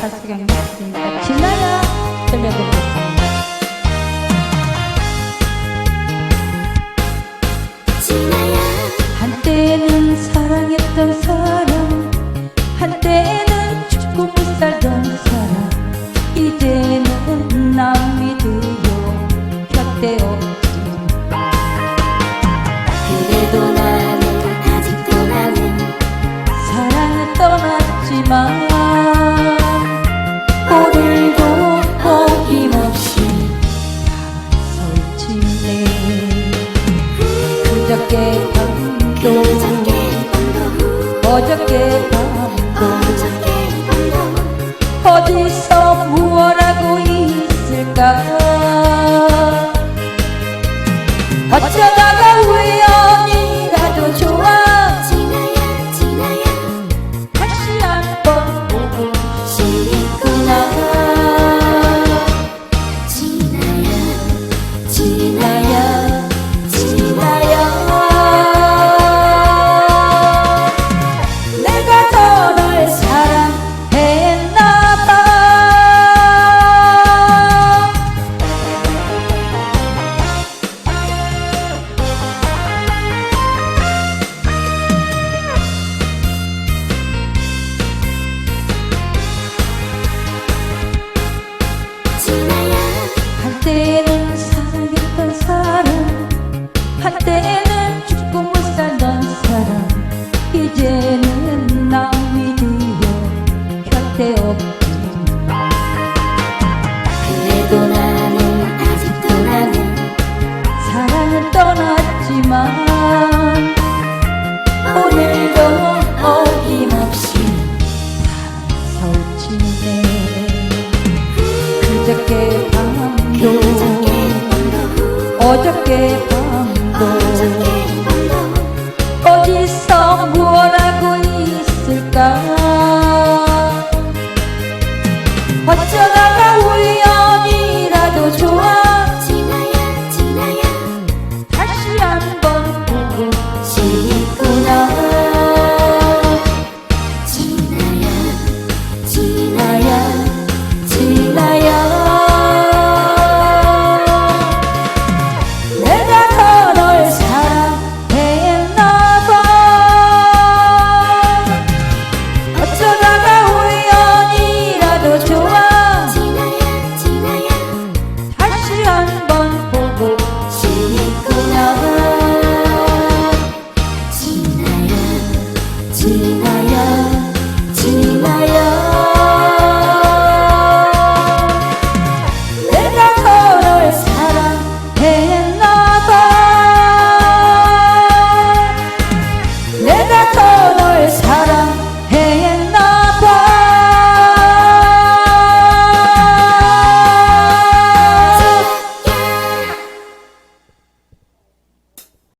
가수 경이었으니까 지나야 들려드리겠습니다. 한때는 사랑했던 사람 한때는 죽고 못 살던 사람 이제는 남이 되어 없지 그래도 나는 아직도 나는 사랑은 떠났지만 그저께 밤도 어저께 밤도 이제는 남이 되어 곁에 없지. 그래도 나는 아직도 나는 사랑은 떠났지만 오늘도 어김없이 서치네 그저께 밤도 어저께 밤도 어쩌다가 우연이라도 좋아